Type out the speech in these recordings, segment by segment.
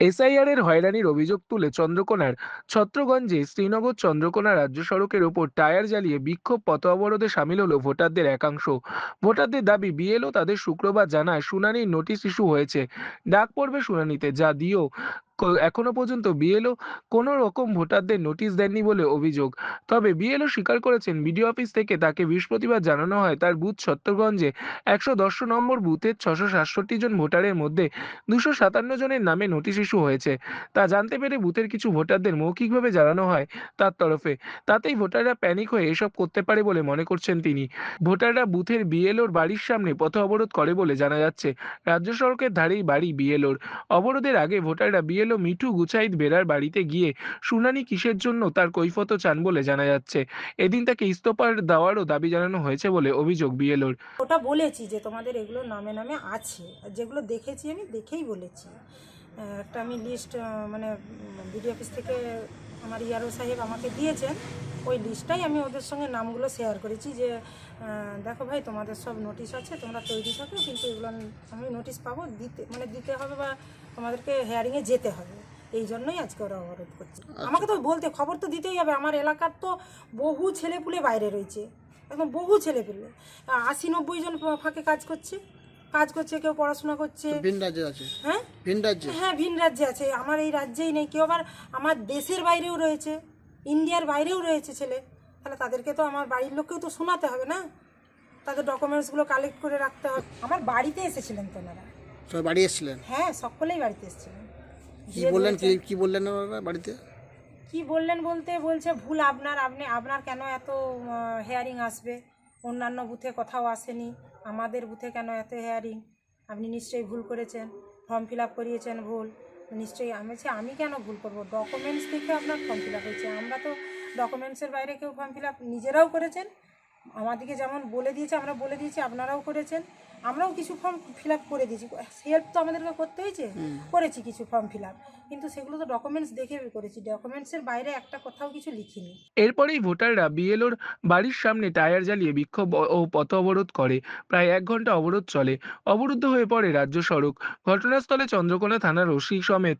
SIR এর হয়রানির অভিযোগ তুলে চন্দ্রকোনার ছত্রগঞ্জে শ্রীনগর চন্দ্রকোনা রাজ্য সড়কের ওপর টায়ার জ্বালিয়ে বিক্ষোভ পথ অবরোধে সামিল হলো ভোটারদের একাংশ। ভোটারদের দাবি, বিএলও তাদের শুক্রবার জানায় শুনানির নোটিশ ইস্যু হয়েছে। ডাক পড়বে শুনানিতে, যা দিয়েও এখনও পর্যন্ত বিএলও কোনো রকম ভোটারদের নোটিশ দেননি বলে অভিযোগ। তবে বিএলও স্বীকার করেছেন, বিডিও অফিস থেকে তাকে বৃহস্পতিবার জানানো হয় তার বুথ ছত্রগঞ্জে একশো দশ নম্বর বুথের ছশো সাতষট্টি জন ভোটারের মধ্যে দুশো সাতান্ন জনের নামে নোটিশ ইস্যু হয়েছে। তা জানতে পেরে বুথের কিছু ভোটারদের মৌখিকভাবে জানানো হয় তার তরফে। তাতেই ভোটাররা প্যানিক হয়ে এসব করতে পারে বলে মনে করছেন তিনি। ভোটাররা বুথের বিএলওর বাড়ির সামনে পথ অবরোধ করে বলে জানা যাচ্ছে। রাজ্য সড়কের ধারেই বাড়ি বিএলওর। অবরোধের আগে ভোটাররা বিএলও মিঠু গুছাইদ বেরার বাড়িতে গিয়ে, শুনানি কিসের জন্য তার কৈফত চান? বলে জানা যাচ্ছে। এদিন তাকে ইস্তফার দেওয়ারও দাবি জানানো হয়েছে বলে অভিযোগ বিএলওর। ওটা বলেছি যে তোমাদের এগুলো নামে নামে আছে। যেগুলো দেখেছি আমি দেখেই বলেছি। একটা আমি লিস্ট মানে বিডি অফিস থেকে আমার ইয়ারো সাহেব আমাকে দিয়েছেন ওই লিস্টটাই আমি ওদের সঙ্গে নামগুলো শেয়ার করেছি যে দেখো ভাই তোমাদের সব নোটিশ আছে তোমরা তৈরি থাকো কিন্তু এগুলো আমি- নোটিশ পাবো দিতে মানে দিতে হবে বা তোমাদেরকে হেয়ারিংয়ে যেতে হবে। এই জন্যই আজকে ওরা অবরোধ করছে। আমাকে তো বলতে খবর তো দিতেই হবে আমার এলাকার তো বহু ছেলেপুলে বাইরে রয়েছে একদম বহু ছেলেপুলে। আশি নব্বই জন ফাঁকে কাজ করছে কাজ করছে কেউ পড়াশোনা করছে। হ্যাঁ? ভিন রাজ্যে? হ্যাঁ ভিন রাজ্যে আছে। আমার এই রাজ্যেই নেই। কেউ আবার আমার দেশের বাইরেও রয়েছে। ইন্ডিয়ার বাইরেও রয়েছে ছেলে। তাহলে তাদেরকে তো আমার বাড়ির লোককেও তো শোনাতে হবে না? তাদের ডকুমেন্টসগুলো কালেক্ট করে রাখতে হবে। আমার বাড়িতে এসেছিলেন তো ওনারা। সবাই বাড়ি এসেছিলেন? হ্যাঁ সকলেই বাড়িতে এসেছিলেন। কি বললেন? কি কি বললেন ওনারা বাড়িতে? কি বললেন বলতে? বলছে ভুল আপনার। আপনি আপনার কেন এত হেয়ারিং আসবে? অন্যান্য বুথে কোথাও আসেনি। আমাদের বুথে কেন এত হেয়ারিং আপনি নিশ্চয়ই ভুল করেছেন। ফর্ম ফিল আপ করিয়েছেন ভুল, নিশ্চয়ই আমি বলছি, আমি কেন ভুল করব? ডকুমেন্টস দেখে আপনার ফর্ম ফিল আপ হয়েছে। আমরা তো ডকুমেন্টসের বাইরে কেউ ফর্ম ফিল আপ নিজেরাও করেছেন আমাদেরকে যেমন বলে দিয়েছে আমরা বলে দিয়েছি আপনারাও করেছেন। আমরাও কিছু ফর্ম ফিল আপ করে দিয়েছি। হেল্প তো আমাদেরকে করতে হয়েছে? করেছি কিছু ফর্ম ফিল কিন্তু সেগুলো তো ডকুমেন্টস দেখে করেছি। ডকুমেন্টসের বাইরে একটা কোথাও কিছু লিখিনি। এরপরেই ভোটাররা বিএলওর বাড়ির সামনে টায়ার জ্বালিয়ে বিক্ষোভ ও- ও পথ অবরোধ করে। প্রায় এক ঘণ্টা অবরোধ চলে। অবরুদ্ধ হয়ে পড়ে রাজ্য সড়ক। ঘটনাস্থলে চন্দ্রকোনা থানার ওসি সমেত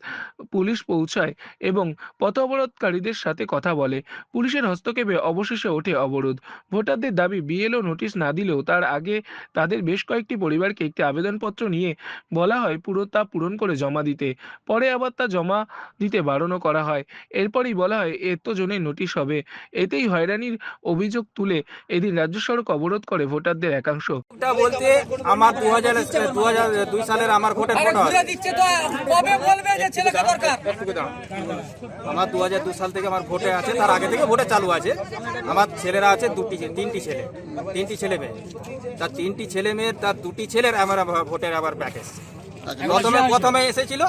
পুলিশ পৌঁছায় এবং পথ অবরোধকারীদের সাথে কথা বলে। পুলিশের হস্তক্ষেপে অবশেষে ওঠে অবরোধ। ভোটারদের দাবি বিএলও নোটিশ না দিলেও তার আগে তাদের বেশ কয়েকটি পরিবারকে একটি আবেদনপত্র নিয়ে বলা হয় পুরো তা পূরণ করে জমা দিতে। পরে আবার তা জমা দিতে বারণও করা হয়। এরপরই বলা হয় এত জনের নোটিশ হবে। এতেই হয়রানির অভিযোগ তুলে এদিন রাজ্য সড়ক অবরোধ করে ভোটারদের একাংশ। এটা বলতে আমার দু হাজার দু হাজার দুই সালের আমার ভোটের ফটো আছে। দিচ্ছে তো কবে বলবে যে ছেলেকে দরকার? আমার দু হাজার দুই সাল থেকে আমার ভোটে আছে তার আগে থেকে ভোটে চালু আছে। আমার ছেলেরা আছে দুটি তিনটি ছেলে তিনটি ছেলে মেয়ে। তার তিনটি ছেলে মেয়ের তার দুটি ছেলের আমার ভোটের আবার প্যাকেজ প্রথমে প্রথমে এসেছিল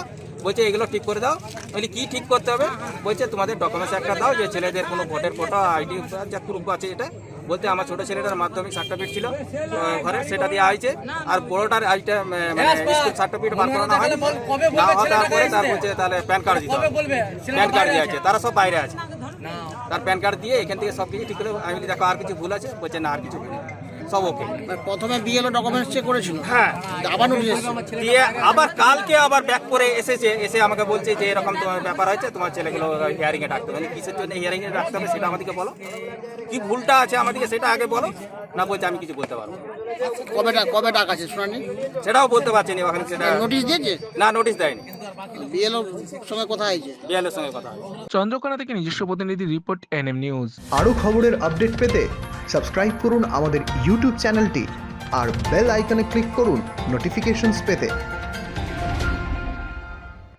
বলছে এগুলো ঠিক করে দাও। বলি কি ঠিক করতে হবে? বলছে তোমাদের ডকুমেন্টস একটা দাও যে ছেলেদের কোনো ভোটের ফটো আইডি যা প্রুফ আছে এটা। বলতে আমার ছোট ছেলেটার মাধ্যমিক সার্টিফিকেট ছিল ঘরে সেটা দিয়ে আইছে। আর বড়টার আইটা মানে স্কুল সার্টিফিকেট বার করানো হয়নি। না হওয়ার পরে তার বলছে তাহলে প্যান কার্ড দিতে হবে। প্যান কার্ড দিয়ে আছে। তারা সব বাইরে আছে। তার প্যান কার্ড দিয়ে এখান থেকে সব কিছু ঠিক করে আমি বলি, দেখো আর কিছু ভুল আছে বলছে না আর কিছু ভুল নেই। সব ওকে মানে প্রথমে বিএলও ডকুমেন্টস চেক করেছিল? হ্যাঁ। আবার নোটিশ এসেছে? দিয়ে আবার কালকে আবার ব্যাক করে এসেছে এসে আমাকে বলছে যে এরকম তোমার ব্যাপার হয়েছে তোমার ছেলেগুলো হিয়ারিং এ ডাকতে হবে। মানে কিসের জন্য হিয়ারিং এ ডাকতে হবে সেটা আমাদেরকে বলো। কি ভুলটা আছে আমাদেরকে সেটা আগে বলো। না বলছে আমি কিছু বলতে পারব না। কবে ডাক কবে ডাক আছে শুনানি? সেটাও বলতে পারছি না ওখানে সেটা নোটিশ দিয়েছে? না নোটিশ দেয়নি। বিএলও সঙ্গে কথা হয়েছে। বিয়ালের সঙ্গে কথা চন্দ্রকোনা থেকে নিজস্ব প্রতিনিধি রিপোর্ট এনএম নিউজ। আরও খবরের আপডেট পেতে সাবস্ক্রাইব করুন আমাদের ইউটিউব চ্যানেলটি আর বেল আইকনে ক্লিক করুন নোটিফিকেশন পেতে।